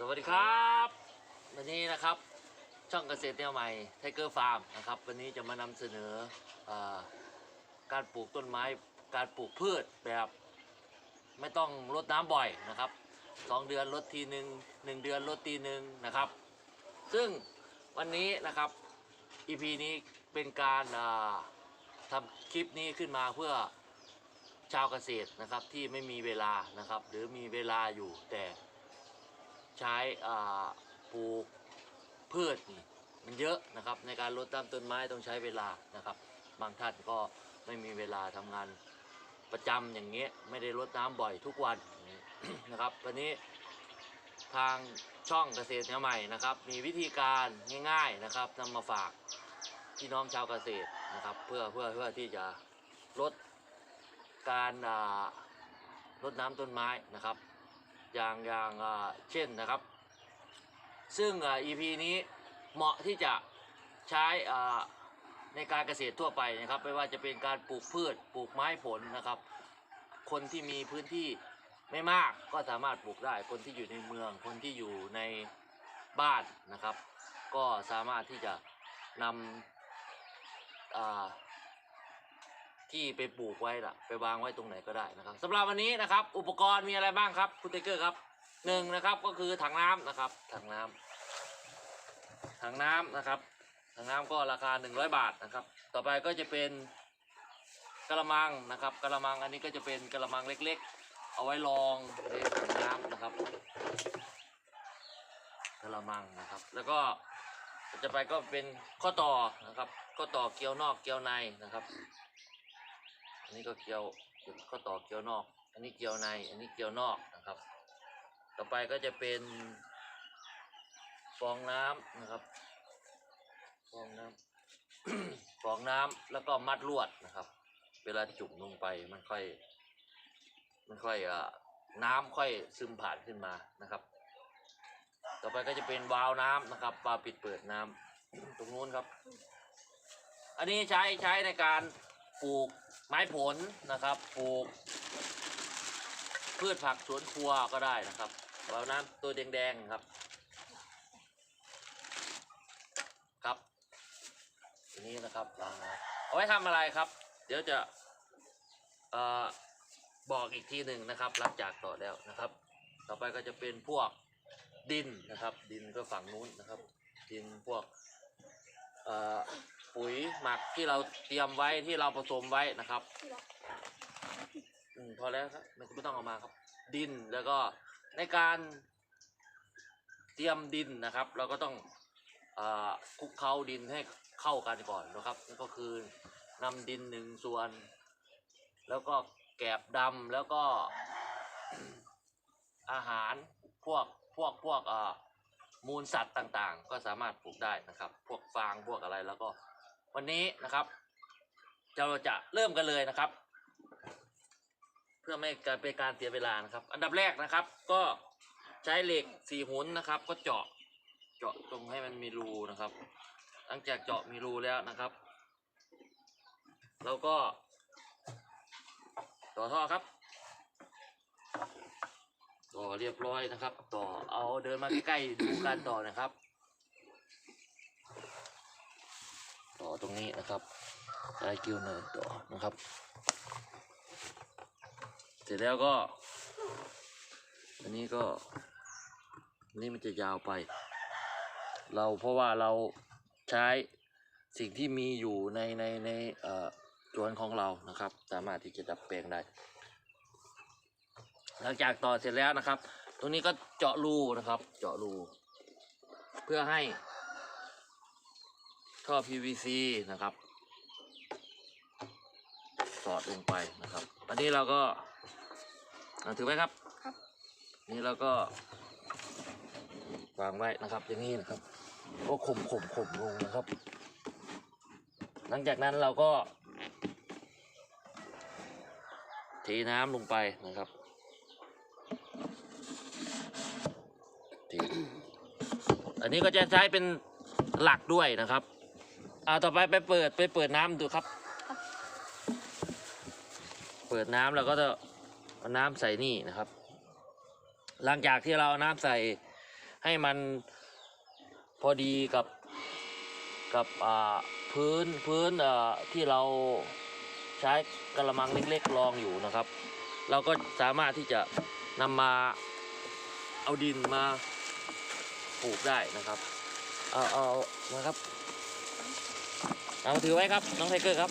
สวัสดีครับ วันนี้นะครับช่องเกษตรแนวใหม่ไทเกอร์ฟาร์มนะครับวันนี้จะมานำเสนอเออการปลูกต้นไม้การปลูกพืชแบบไม่ต้องรดน้ำบ่อยนะครับสองเดือนรดทีหนึ่งหนึ่งเดือนรดทีหนึ่งนะครับ ซึ่งวันนี้นะครับ EP นี้เป็นการอ่าทำคลิปนี้ขึ้นมาเพื่อชาวเกษตรนะครับที่ไม่มีเวลานะครับ หรือมีเวลาอยู่แต่ ใช้ปลูกพืชนี่มันเยอะนะครับ ในการรดน้ำต้นไม้ต้องใช้เวลานะครับ บางท่านก็ไม่มีเวลาทำงานประจำอย่างเงี้ยไม่ได้รดน้ำบ่อยทุกวันนะครับวันนี้ทางช่องเกษตรแนวใหม่นะครับ มีวิธีการง่ายๆนะครับนำมาฝากพี่น้องชาวเกษตรนะครับ เพื่อเพื่อเพื่อที่จะลดการอ่ารดน้ำต้นไม้นะครับ อย่างอย่างเช่นนะครับ ซึ่งอ่า EP นี้เหมาะที่จะใช้ในการเกษตรทั่วไปนะครับ ไม่ว่าจะเป็นการปลูกพืชปลูกไม้ผลนะครับ คนที่มีพื้นที่ไม่มากก็สามารถปลูกได้ คนที่อยู่ในเมือง คนที่อยู่ในบ้านนะครับ ก็สามารถที่จะนำ ที่ไปปลูกไว้ล่ะ ไปวางไว้ตรงไหนก็ได้นะครับสำหรับวันนี้นะครับ อุปกรณ์มีอะไรบ้างครับคุณเตเกอร์ครับหนึ่งนะครับก็คือถังน้ำนะครับถังน้ำถังน้ำนะครับถังน้ำก็ราคา 100 บาทนะครับ ต่อไปก็จะเป็นกระมังนะครับกระมังอันนี้ก็จะเป็นกระมังเล็ก ๆ เอาไว้รองในถังน้ำนะครับกระมังนะครับ แล้วก็จะไปก็เป็นข้อต่อนะครับ ข้อต่อเกลียวนอกเกลียวในนะครับ อันนี้ก็เกลียวข้อต่อเกลียวนอก อันนี้เกลียวใน อันนี้เกลียวนอกนะครับ ต่อไปก็จะเป็นฟองน้ำนะครับ ฟองน้ำฟองน้ำแล้วก็มัดลวดนะครับ เวลาจุ่มลงไปมันค่อย มันค่อยอ่าน้ำค่อยซึมผ่านขึ้นมานะครับ ต่อไปก็จะเป็นวาล์วน้ำนะครับวาล์วปิดเปิดน้ำตรงนู้นครับ อันนี้ใช้ใช้ในการ ปลูกไม้ผลนะครับ ปลูก พืชผักสวนครัวก็ได้นะครับวาล์วน้ำตัวแดงๆครับ ครับทีนี้นะครับวาล์วน้ำเอาไว้ทำอะไรครับ เดี๋ยวจะเออบอกอีกทีหนึ่งนะครับหลังจากต่อแล้วนะครับ ต่อไปก็จะเป็นพวกดินนะครับ ดินก็ฝั่งนู้นนะครับ ดินพวกเอ่อ ปุ๋ยหมักที่เราเตรียมไว้ที่เราผสมไว้นะครับอืมพอแล้วครับไม่ต้องเอามาครับ ดินแล้วก็ในการเตรียมดินนะครับ เราก็ต้องอคลุกเคล้าดินให้เข้ากันก่อนนะครับนั่นก็คือนำดินหนึ่งส่วน แล้วก็แกบดำแล้วก็อาหารพวกพวกพวกอ่อมูลสัตว์ต่างๆ ก็สามารถปลูกได้นะครับ พวกฟางพวกอะไรแล้วก็ วันนี้นะครับ เราจะเริ่มกันเลยนะครับ เพื่อไม่การเป็นการเสียเวลานะครับ อันดับแรกนะครับ ก็ใช้เหล็กสี่หุนนะครับ ก็เจาะเจาะตรงให้มันมีรูนะครับ หลังจากเจาะมีรูแล้วนะครับเราก็ ต่อท่อครับ ต่อเรียบร้อยนะครับ ต่อเอาเดินมาใกล้ๆดูการต่อนะครับ ตรงนี้นะครับใช้กิ้วเนินต่อนะครับ เสร็จแล้วก็ อันนี้ก็อันนี้มันจะยาวไป เราเพราะว่าเราใช้สิ่งที่มีอยู่ในในในเอ่อสวนของเรานะครับ สามารถที่จะดัดแปลงได้ หลังจากต่อเสร็จแล้วนะครับ ตรงนี้ก็เจาะรูนะครับ เจาะรู เพื่อให้ ท่อ PVC นะครับ สอดลงไปนะครับ อันนี้เราก็อ่าถือไว้ครับ ครับ นี่เราก็วางไว้นะครับ อย่างนี้นะครับ ก็ข่มข่มข่มลงนะครับ หลังจากนั้นเราก็เทน้ำลงไปนะครับเทอันนี้ก็จะใช้เป็นหลักด้วยนะครับ อ่าต่อไปไปเปิดไปเปิดน้ำดูครับ เปิดน้ำแล้วก็จะเอาน้ำใส่นี่นะครับ หลังจากที่เราเอาน้ำใส่ให้มันพอดีกับกับอ่าพื้นพื้นอ่อที่เราใช้กระมังเล็กๆรองอยู่นะครับ เราก็สามารถที่จะนำมาเอาดินมาปลูกได้นะครับ เอาเอานะครับ เอาถือไว้ครับ น้องไทเกอร์ครับ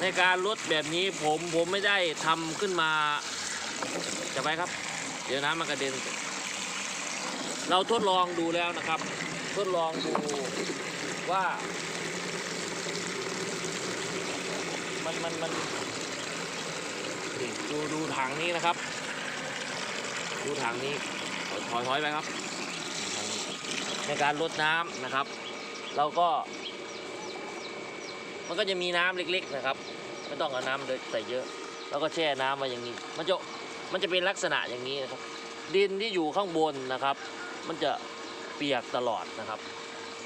ในการลดแบบนี้ผมผมไม่ได้ทำขึ้นมาจะไปครับ เดี๋ยวน้ำมันกระเด็น เราทดลองดูแล้วนะครับ ทดลองดูว่า มันมันมันดูดูถังนี้นะครับ ดูถังนี้ถอยถอยไปครับ ในการลดน้ำนะครับ เราก็ มันก็จะมีน้ำเล็ก ๆ นะครับ ไม่ต้องเอาน้ำใส่เยอะ แล้วก็แช่น้ำมาอย่างนี้ มันจะมันจะเป็นลักษณะอย่างนี้นะครับ ดินที่อยู่ข้างบนนะครับ มันจะเปียกตลอดนะครับ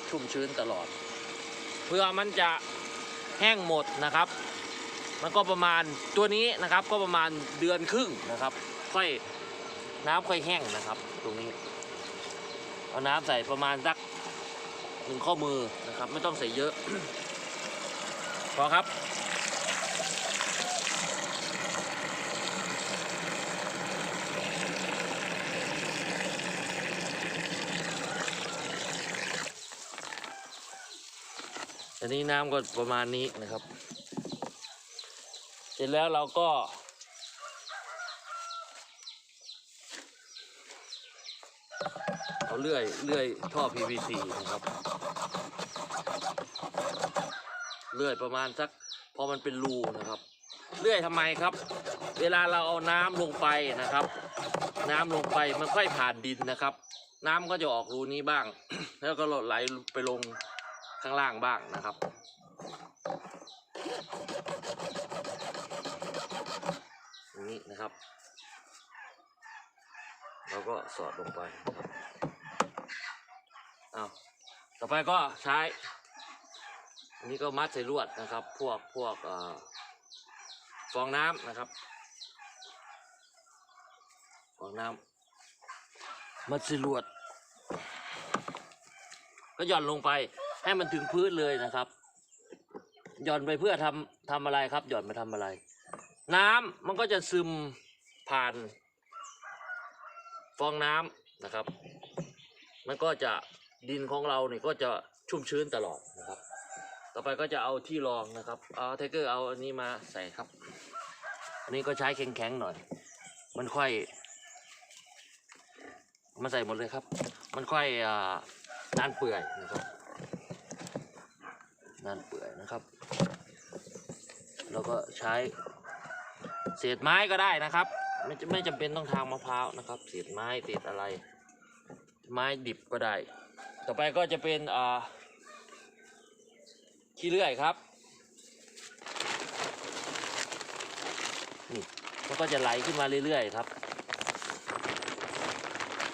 ชุ่มชื้นตลอด เพื่อมันจะแห้งหมดนะครับ มันก็ประมาณตัวนี้นะครับ ก็ประมาณเดือนครึ่งนะครับ ค่อยน้ำค่อยแห้งนะครับ ตรงนี้ เอาน้ำใส่ประมาณสัก หนึ่งข้อมือนะครับ ไม่ต้องใส่เยอะ พอครับอันนี้น้ำก็ประมาณนี้นะครับ เสร็จแล้วเราก็ เอาเลื่อยเลื่อยท่อ PVC นะครับ เลื่อยประมาณสักพอมันเป็นรูนะครับ เลื่อยทำไมครับ เวลาเราเอาน้ำลงไปนะครับ น้ำลงไปมันค่อยผ่านดินนะครับ น้ำก็จะออกรูนี้บ้าง แล้วก็ไหลไปลงข้างล่างบ้างนะครับนี้นะครับ เราก็สอดลงไปครับ เอาต่อไปก็ใช้อันนี้ก็มัดใส่ลวดนะครับ พวกพวกอฟองน้ำนะครับฟองน้ำมัดใส่ลวด ก็หย่อนลงไปให้มันถึงพื้นเลยนะครับ หย่อนไปเพื่อทำทำอะไรครับ หย่อนไปทำอะไร น้ำมันก็จะซึมผ่าน ฟองน้ำนะครับ มันก็จะ ดินของเราเนี่ยก็จะชุ่มชื้นตลอดนะครับ ต่อไปก็จะเอาที่รองนะครับ เอาไทเกอร์เอาอันนี้มาใส่ครับ อันนี้ก็ใช้แข็งๆหน่อย มันค่อยมาใส่หมดเลยครับ มันค่อยอ่านานเปื่อยนะครับนานเปื่อยนะครับ แล้วก็ใช้เศษไม้ก็ได้นะครับ ไม่ไม่จำเป็นต้องทางมะพร้าวนะครับ เศษไม้เศษอะไร ไม้ดิบก็ได้ ต่อไปก็จะเป็นอ่าขี้เลื่อยครับนี่มันก็จะไหลขึ้นมาเรื่อยๆครับ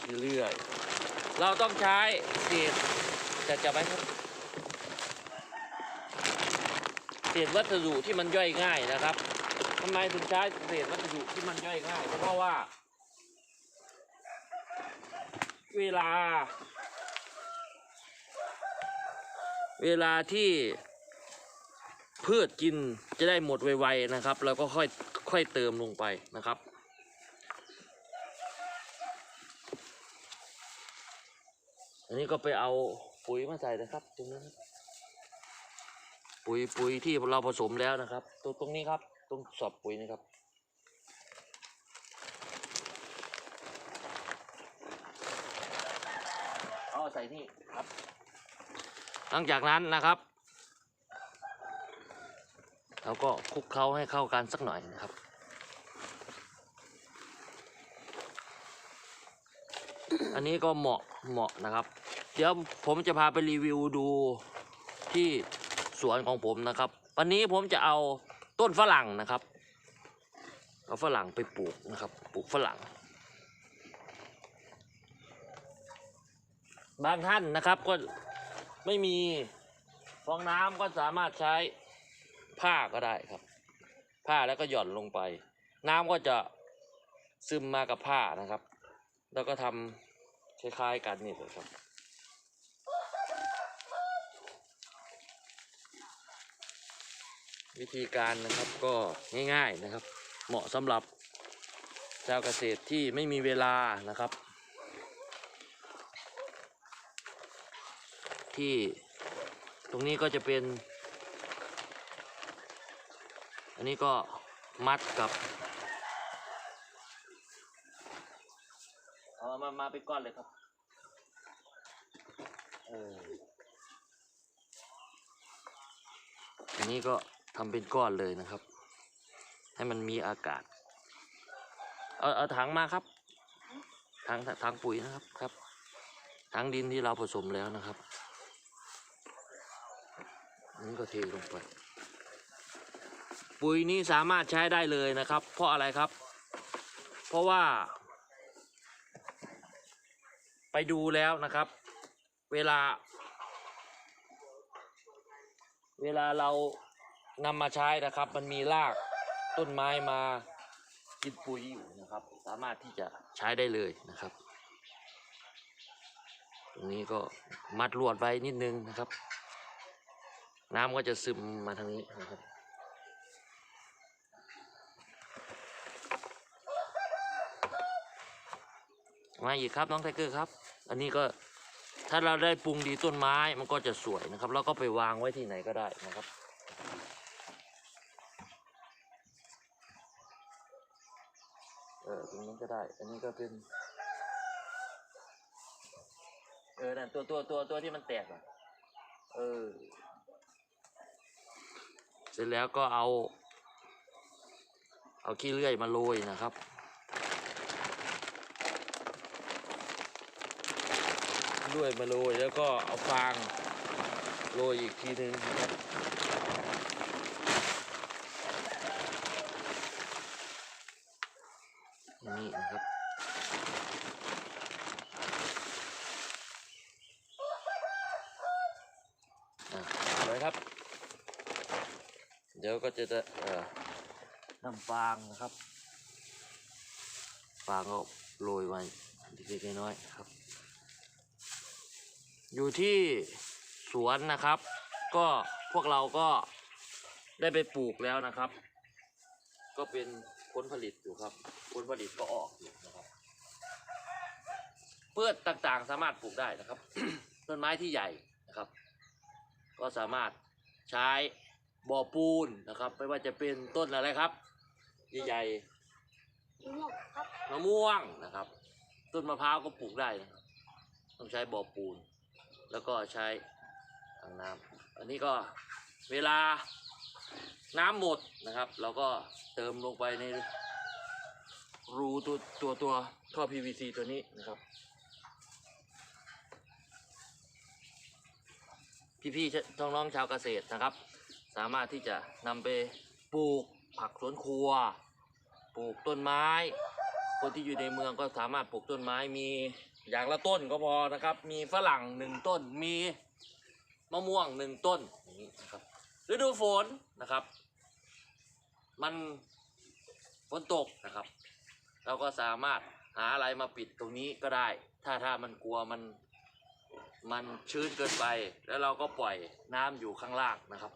ขี้เลื่อยเราต้องใช้เศษจะจะไปครับเศษวัสดุที่มันย่อยง่ายนะครับทำไมถึงใช้เศษวัสดุที่มันย่อยง่าย เพราะว่า เวลา เวลาที่พืชกินจะได้หมดไวๆนะครับ แล้วก็ค่อยค่อยเติมลงไปนะครับ อันนี้ก็ไปเอาปุ๋ยมาใส่นะครับ ตรงนี้ครับปุ๋ยปุ๋ยที่เราผสมแล้วนะครับ ตรงตรงนี้ครับ ตรงสอบปุ๋ยนะครับเอาใส่นี่ครับ หลังจากนั้นนะครับเราก็คลุกเคล้าให้เข้ากันสักหน่อยนะครับ อันนี้ก็เหมาะเหมาะนะครับ เดี๋ยวผมจะพาไปรีวิวดูที่สวนของผมนะครับ วันนี้ผมจะเอาต้นฝรั่งนะครับเอาฝรั่งไปปลูกนะครับ ปลูกฝรั่ง บางท่านนะครับก็ ไม่มีฟองน้ำก็สามารถใช้ผ้าก็ได้ครับ ผ้าแล้วก็หย่อนลงไป น้ำก็จะซึมมากับผ้านะครับ แล้วก็ทำคล้ายๆกันนี่เลยครับวิธีการนะครับก็ง่ายๆนะครับ เหมาะสำหรับชาวเกษตรที่ไม่มีเวลานะครับ ที่ตรงนี้ก็จะเป็น อันนี้ก็มัดกับเอามา มาเป็นก้อนเลยครับเอออันนี้ก็ทำเป็นก้อนเลยนะครับ ให้มันมีอากาศ เอาเอาถังมาครับถังถังปุ๋ยนะครับครับถังดินที่เราผสมแล้วนะครับอั นนี้ก็เทลงไป ปุ๋ยนี้สามารถใช้ได้เลยนะครับ เพราะอะไรครับ เพราะว่า ไปดูแล้วนะครับ เวลา เวลาเรานำมาใช้นะครับ มันมีรากต้นไม้มากินปุ๋ยอยู่นะครับ สามารถที่จะใช้ได้เลยนะครับ ตรงนี้ก็มัดลวดไว้นิดนึงนะครับ น้ำก็จะซึมมาทางนี้นะครับมาอีกครับน้องไทเกอร์ครับ อันนี้ก็ถ้าเราได้ปรุงดีต้นไม้มันก็จะสวยนะครับแล้วก็ไปวางไว้ที่ไหนก็ได้นะครับ เออตรงนี้ก็ได้ อันนี้ก็เป็น เออนั่นตัวตัวตัวตัวที่มันแตกอะ เออ เสร็จแล้วก็เอา เอาขี้เลื่อยมาโรยนะครับด้วยมาโรยแล้วก็เอาฟางโรยอีกทีหนึ่งนะครับนี่นะครับอะเอาเลยครับ เดี๋ยว ก็จะเอ่อนำฟางนะครับฟางก็โรยไว้เล็กๆน้อยๆครับ อยู่ที่สวนนะครับ ก็พวกเราก็ได้ไปปลูกแล้วนะครับ ก็เป็นผลผลิตอยู่ครับ ผลผลิตก็ออกอยู่นะครับพืชต่างๆสามารถปลูกได้นะครับต้นไม้ที่ใหญ่นะครับ ก็สามารถใช้ บ่อปูนนะครับ ไม่ว่าจะเป็นต้นอะไรครับใหญ่มะม่วงครับๆมะม่วงนะครับ ต้นมะพร้าวก็ปลูกได้นะครับต้องใช้บ่อปูน แล้วก็ใช้ถังน้ำอันนี้ก็เวลาน้ำหมดนะครับ เราก็เติมลงไปในรูตัวตัวตัวท่อ PVC ตัวนี้นะครับ พี่ๆน้องๆชาวเกษตรนะครับ สามารถที่จะนำไปปลูกผักสวนครัว ปลูกต้นไม้ คนที่อยู่ในเมืองก็สามารถปลูกต้นไม้มีอย่างละต้นก็พอนะครับ มีฝรั่งหนึ่งต้น มีมะม่วงหนึ่งต้นอย่างนี้นะครับฤดูฝนนะครับ มันฝนตกนะครับ เราก็สามารถหาอะไรมาปิดตรงนี้ก็ได้ ถ้าถ้ามันกลัวมันมันชื้นเกินไป แล้วเราก็ปล่อยน้ำอยู่ข้างล่างนะครับ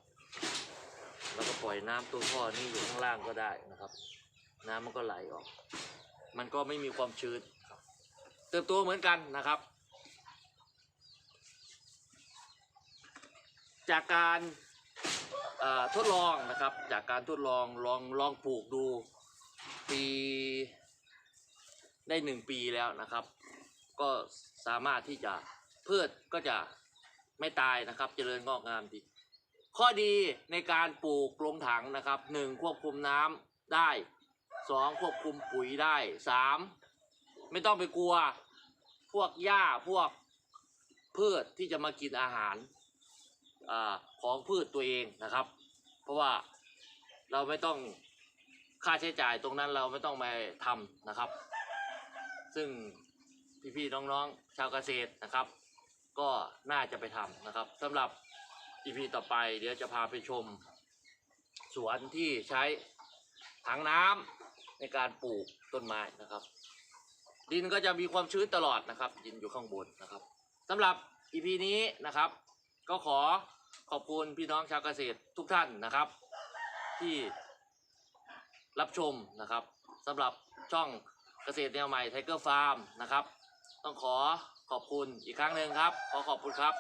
เราก็ปล่อยน้ำตัวท่อนี้อยู่ข้างล่างก็ได้นะครับ น้ำมันก็ไหลออก มันก็ไม่มีความชื้นครับ เติบโตเหมือนกันนะครับ จากการทดลองนะครับ จากการทดลองลองลองปลูกดูปีได้หนึ่งปีแล้วนะครับ ก็สามารถที่จะพืชก็จะไม่ตายนะครับ เจริญงอกงามดี ข้อดีในการปลูกลงถังนะครับหนึ่งควบคุมน้ำได้สองควบคุมปุ๋ยได้สามไม่ต้องไปกลัว พวกหญ้าพวกพืชที่จะมากินอาหารอของพืชตัวเองนะครับ เพราะว่าเราไม่ต้องค่าใช้จ่ายตรงนั้นเราไม่ต้องมาทำนะครับ ซึ่งพี่ๆน้องๆชาวเกษตรนะครับ ก็น่าจะไปทำนะครับสำหรับ EP ต่อไปเดี๋ยวจะพาไปชม สวนที่ใช้ถังน้ำในการปลูกต้นไม้นะครับ ดินก็จะมีความชื้นตลอดนะครับ ดินอยู่ข้างบนนะครับสำหรับ EP นี้นะครับ ก็ขอขอบคุณพี่น้องชาวเกษตรทุกท่านนะครับ ที่รับชมนะครับสำหรับช่องเกษตรแนวใหม่ไทเกอร์ฟาร์มนะครับ ต้องขอขอบคุณอีกครั้งหนึ่งครับ ขอขอบคุณครับ